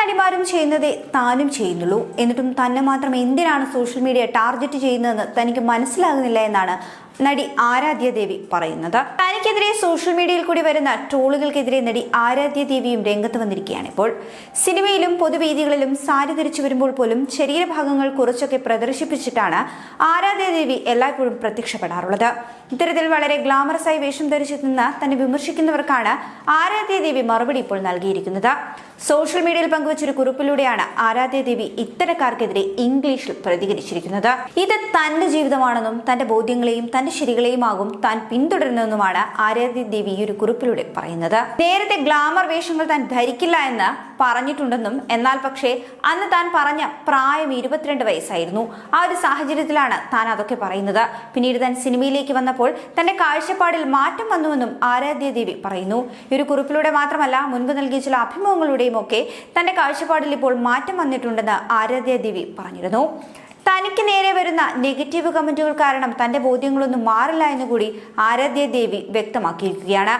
നടിമാരും ചെയ്യുന്നതേ താനും ചെയ്യുന്നുള്ളൂ. എന്നിട്ടും തന്നെ മാത്രം എന്തിനാണ് സോഷ്യൽ മീഡിയ ടാർഗറ്റ് ചെയ്യുന്നതെന്ന് തനിക്ക് മനസ്സിലാകുന്നില്ല എന്നാണ് നടി ആരാധ്യ ദേവി പറയുന്നത്. തനിക്കെതിരെ സോഷ്യൽ മീഡിയയിൽ കൂടി വരുന്ന ട്രോളുകൾക്കെതിരെ നടി ആരാധ്യ ദേവിയും രംഗത്ത് വന്നിരിക്കുകയാണ് ഇപ്പോൾ. സിനിമയിലും പൊതുവേദികളിലും സാരി ധരിച്ചു വരുമ്പോൾ പോലും ശരീരഭാഗങ്ങൾ കുറച്ചൊക്കെ പ്രദർശിപ്പിച്ചിട്ടാണ് ആരാധ്യ ദേവി എല്ലായ്പ്പോഴും പ്രത്യക്ഷപ്പെടാറുള്ളത്. ഇത്തരത്തിൽ വളരെ ഗ്ലാമറസായി വേഷം ധരിച്ചെത്തുന്ന തന്നെ വിമർശിക്കുന്നവർക്കാണ് ആരാധ്യ ദേവി മറുപടി ഇപ്പോൾ നൽകിയിരിക്കുന്നത്. സോഷ്യൽ മീഡിയയിൽ പങ്കുവച്ചൊരു കുറിപ്പിലൂടെയാണ് ആരാധ്യ ദേവി ഇത്തരക്കാർക്കെതിരെ ഇംഗ്ലീഷിൽ പ്രതികരിച്ചിരിക്കുന്നത്. ഇത് തന്റെ ജീവിതമാണെന്നും തന്റെ ബോധ്യങ്ങളെയും തന്റെ ശരികളെയുമാകും താൻ പിന്തുടരുന്നതെന്നുമാണ് ആരാധ്യ ദേവി ഈ ഒരു കുറിപ്പിലൂടെ പറയുന്നത്. നേരത്തെ ഗ്ലാമർ വേഷങ്ങൾ താൻ ധരിക്കില്ല എന്ന് പറഞ്ഞിട്ടുണ്ടെന്നും എന്നാൽ പക്ഷേ അന്ന് താൻ പറഞ്ഞ പ്രായം ഇരുപത്തിരണ്ട് വയസ്സായിരുന്നു. ആ ഒരു സാഹചര്യത്തിലാണ് താൻ അതൊക്കെ പറയുന്നത്. പിന്നീട് താൻ സിനിമയിലേക്ക് വന്നപ്പോൾ തന്റെ കാഴ്ചപ്പാടിൽ മാറ്റം വന്നുവെന്നും ആരാധ്യ ദേവി പറയുന്നു. ഈ ഒരു കുറിപ്പിലൂടെ മാത്രമല്ല മുൻപ് നൽകിയ ചില അഭിമുഖങ്ങളുടെയും ഒക്കെ തന്റെ കാഴ്ചപ്പാടിൽ ഇപ്പോൾ മാറ്റം വന്നിട്ടുണ്ടെന്ന് ആരാധ്യ ദേവി പറഞ്ഞിരുന്നു. തനിക്ക് നേരെ വരുന്ന നെഗറ്റീവ് കമന്റുകൾ കാരണം തന്റെ ബോധ്യങ്ങളൊന്നും മാറില്ല എന്നുകൂടി ആരാധ്യ ദേവി വ്യക്തമാക്കിയിരിക്കുകയാണ്.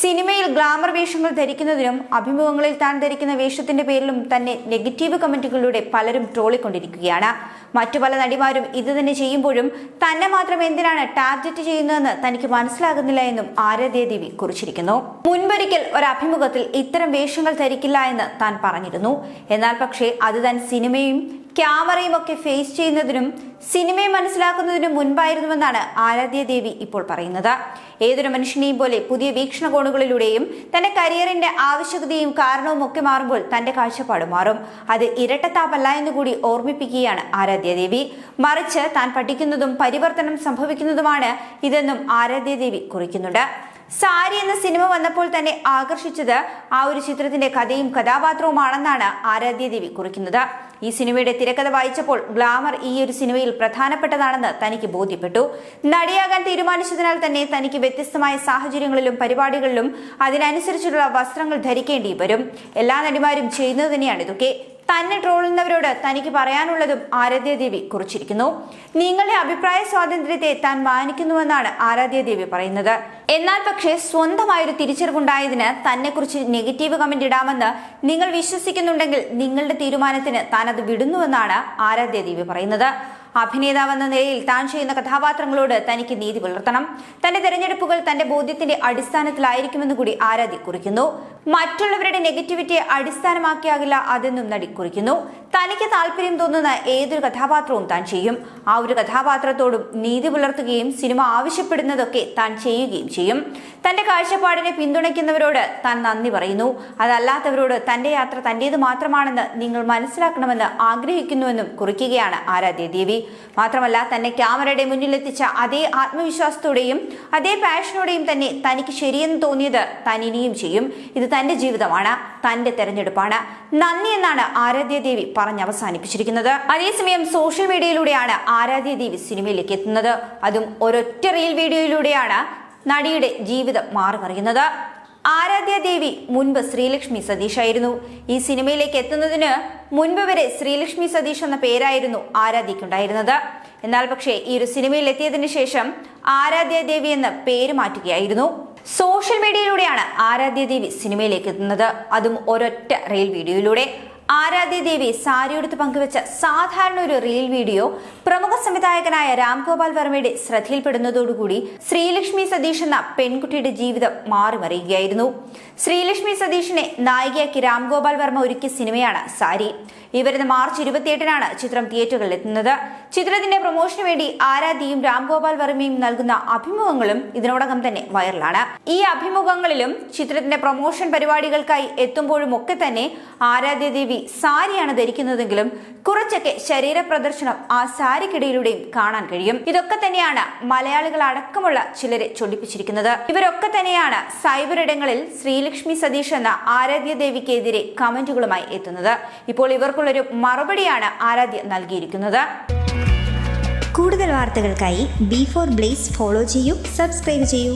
സിനിമയിൽ ഗ്ലാമർ വേഷങ്ങൾ ധരിക്കുന്നതിനും അഭിമുഖങ്ങളിൽ താൻ ധരിക്കുന്ന വേഷത്തിന്റെ പേരിലും തന്നെ നെഗറ്റീവ് കമന്റുകളിലൂടെ പലരും ട്രോളിക്കൊണ്ടിരിക്കുകയാണ്. മറ്റു പല നടിമാരും ഇത് തന്നെ ചെയ്യുമ്പോഴും തന്നെ മാത്രം എന്തിനാണ് ടാർഗറ്റ് ചെയ്യുന്നതെന്ന് തനിക്ക് മനസ്സിലാകുന്നില്ല എന്നും ആരാധ്യ ദേവി കുറിച്ചിരിക്കുന്നു. മുൻപൊരിക്കൽ ഒരു അഭിമുഖത്തിൽ ഇത്തരം വേഷങ്ങൾ ധരിക്കില്ല എന്ന് താൻ പറഞ്ഞിരുന്നു. എന്നാൽ പക്ഷേ അത് താൻ സിനിമയും ക്യാമറയും ഒക്കെ ഫേസ് ചെയ്യുന്നതിനും സിനിമയെ മനസ്സിലാക്കുന്നതിനും മുൻപായിരുന്നുവെന്നാണ് ആരാധ്യ ദേവി ഇപ്പോൾ പറയുന്നത്. ഏതൊരു മനുഷ്യനെയും പോലെ പുതിയ വീക്ഷണകോണുകളിലൂടെയും തന്റെ കരിയറിന്റെ ആവശ്യകതയും കാരണവും ഒക്കെ മാറുമ്പോൾ തന്റെ കാഴ്ചപ്പാട് മാറും. അത് ഇരട്ടത്താപ്പല്ല എന്ന് കൂടി ഓർമ്മിപ്പിക്കുകയാണ് ആരാധ്യ ദേവി. മറിച്ച് താൻ പഠിക്കുന്നതും പരിവർത്തനം സംഭവിക്കുന്നതുമാണ് ഇതെന്നും ആരാധ്യ ദേവി കുറിക്കുന്നുണ്ട്. സാരി എന്ന സിനിമ വന്നപ്പോൾ തന്നെ ആകർഷിച്ചത് ആ ഒരു ചിത്രത്തിന്റെ കഥയും കഥാപാത്രവുമാണെന്നാണ് ആരാധ്യ ദേവി കുറിക്കുന്നത്. ഈ സിനിമയുടെ തിരക്കഥ വായിച്ചപ്പോൾ ഗ്ലാമർ ഈ ഒരു സിനിമയിൽ പ്രധാനപ്പെട്ടതാണെന്ന് തനിക്ക് ബോധ്യപ്പെട്ടു. നടിയാകാൻ തീരുമാനിച്ചതിനാൽ തന്നെ തനിക്ക് വ്യത്യസ്തമായ സാഹചര്യങ്ങളിലും പരിപാടികളിലും അതിനനുസരിച്ചുള്ള വസ്ത്രങ്ങൾ ധരിക്കേണ്ടി വരും. എല്ലാ നടിമാരും ചെയ്യുന്നത് തന്നെയാണ് ഇതൊക്കെ. തന്നെ ട്രോളുന്നവരോട് തനിക്ക് പറയാനുള്ളതും ആരാധ്യദേവി കുറിച്ചിരിക്കുന്നു. നിങ്ങളുടെ അഭിപ്രായ സ്വാതന്ത്ര്യത്തെ താൻ മാനിക്കുന്നുവെന്നാണ് ആരാധ്യദേവി പറയുന്നത്. എന്നാൽ പക്ഷേ സ്വന്തമായൊരു തിരിച്ചറിവുണ്ടായതിന് തന്നെക്കുറിച്ച് നെഗറ്റീവ് കമന്റ് ഇടാമെന്ന് നിങ്ങൾ വിശ്വസിക്കുന്നുണ്ടെങ്കിൽ നിങ്ങളുടെ തീരുമാനത്തിന് താൻ അത് വിടുന്നുവെന്നാണ് ആരാധ്യദേവി പറയുന്നത്. അഭിനേതാവെന്ന നിലയിൽ താൻ ചെയ്യുന്ന കഥാപാത്രങ്ങളോട് തനിക്ക് നീതി പുലർത്തണം. തന്റെ തെരഞ്ഞെടുപ്പുകൾ തന്റെ ബോധ്യത്തിന്റെ അടിസ്ഥാനത്തിലായിരിക്കുമെന്ന് കൂടി ആരാധ്യ കുറിക്കുന്നു. മറ്റുള്ളവരുടെ നെഗറ്റിവിറ്റിയെ അടിസ്ഥാനമാക്കിയാകില്ല അതെന്നും നടി കുറിക്കുന്നു. തനിക്ക് താല്പര്യം തോന്നുന്ന ഏതൊരു കഥാപാത്രവും താൻ ചെയ്യും. ആ ഒരു കഥാപാത്രത്തോടും നീതി പുലർത്തുകയും സിനിമ ആവശ്യപ്പെടുന്നതൊക്കെ താൻ ചെയ്യുകയും ചെയ്യും. തന്റെ കാഴ്ചപ്പാടിനെ പിന്തുണയ്ക്കുന്നവരോട് താൻ നന്ദി പറയുന്നു. അതല്ലാത്തവരോട് തന്റെ യാത്ര തന്റേത് മാത്രമാണെന്ന് നിങ്ങൾ മനസ്സിലാക്കണമെന്ന് ആഗ്രഹിക്കുന്നുവെന്നും കുറിക്കുകയാണ് ആരാധ്യ ദേവി. മാത്രമല്ല തന്നെ ക്യാമറയുടെ മുന്നിലെത്തിച്ച അതേ ആത്മവിശ്വാസത്തോടെയും അതേ പാഷനോടെയും തന്നെ തനിക്ക് ശരിയെന്ന് തോന്നിയത് താൻ ഇനിയും ചെയ്യും. ഇത് തന്റെ ജീവിതമാണ് തന്റെ തെരഞ്ഞെടുപ്പാണ്. നന്ദി എന്നാണ് ആരാധ്യ ദേവി പറഞ്ഞ് അവസാനിപ്പിച്ചിരിക്കുന്നത്. അതേസമയം സോഷ്യൽ മീഡിയയിലൂടെയാണ് ആരാധ്യ ദേവി സിനിമയിലേക്ക് എത്തുന്നത്. അതും ഒരൊറ്റ റീൽ വീഡിയോയിലൂടെയാണ് നടിയുടെ ജീവിതം മാറി മറിയുന്നത് ആരാധ്യ ദേവി മുൻപ് ശ്രീലക്ഷ്മി സതീഷ് ആയിരുന്നു. ഈ സിനിമയിലേക്ക് എത്തുന്നതിന് മുൻപ് വരെ ശ്രീലക്ഷ്മി സതീഷ് എന്ന പേരായിരുന്നു ആരാധ്യക്കുണ്ടായിരുന്നത് എന്നാൽ പക്ഷേ ഈ ഒരു സിനിമയിൽ എത്തിയതിനു ശേഷം ആരാധ്യ ദേവി എന്ന പേര് മാറ്റുകയായിരുന്നു. സോഷ്യൽ മീഡിയയിലൂടെയാണ് ആരാധ്യ ദേവി സിനിമയിലേക്ക് എത്തുന്നത്. അതും ഒരൊറ്റ റീൽ വീഡിയോയിലൂടെ. ആരാധ്യ ദേവി സാരിയെടുത്ത് പങ്കുവച്ച സാധാരണ ഒരു റീൽ വീഡിയോ പ്രമുഖ സംവിധായകനായ രാംഗോപാൽ വർമ്മയുടെ ശ്രദ്ധയിൽപ്പെടുന്നതോടുകൂടി ശ്രീലക്ഷ്മി സതീഷ് എന്ന പെൺകുട്ടിയുടെ ജീവിതം മാറിമറിയുകയായിരുന്നു. ശ്രീലക്ഷ്മി സതീഷിനെ നായികയാക്കി രാംഗോപാൽ വർമ്മ ഒരുക്കിയ സിനിമയാണ് സാരി. ഈ വരുന്ന മാർച്ച് ഇരുപത്തിയെട്ടിനാണ് ചിത്രം തിയേറ്ററുകളിൽ എത്തുന്നത്. ചിത്രത്തിന്റെ പ്രൊമോഷന് വേണ്ടി ആരാധ്യയും രാംഗോപാൽ വർമ്മയും നൽകുന്ന അഭിമുഖങ്ങളും ഇതിനോടകം തന്നെ വൈറലാണ്. ഈ അഭിമുഖങ്ങളിലും ചിത്രത്തിന്റെ പ്രൊമോഷൻ പരിപാടികൾക്കായി എത്തുമ്പോഴും ഒക്കെ തന്നെ ആരാധ്യ ദേവി സാരിയാണ് ധരിക്കുന്നതെങ്കിലും കുറച്ചൊക്കെ ശരീര പ്രദർശനം ആ സാരിക്കിടയിലൂടെയും കാണാൻ കഴിയും. ഇതൊക്കെ തന്നെയാണ് മലയാളികൾ അടക്കമുള്ള ചിലരെ ചൊടിപ്പിച്ചിരിക്കുന്നത്. ഇവരൊക്കെ തന്നെയാണ് സൈബർ ഇടങ്ങളിൽ ശ്രീലക്ഷ്മി സതീഷ് എന്ന ആരാധ്യ ദേവിക്കെതിരെ കമന്റുകളുമായി എത്തുന്നത്. ഇപ്പോൾ ഇവർക്കുള്ളൊരു മറുപടിയാണ് ആരാധ്യ നൽകിയിരിക്കുന്നത്. കൂടുതൽ വാർത്തകൾക്കായി ബി ഫോർ ബ്ലേസ് ഫോളോ ചെയ്യൂ സബ്സ്ക്രൈബ് ചെയ്യൂ.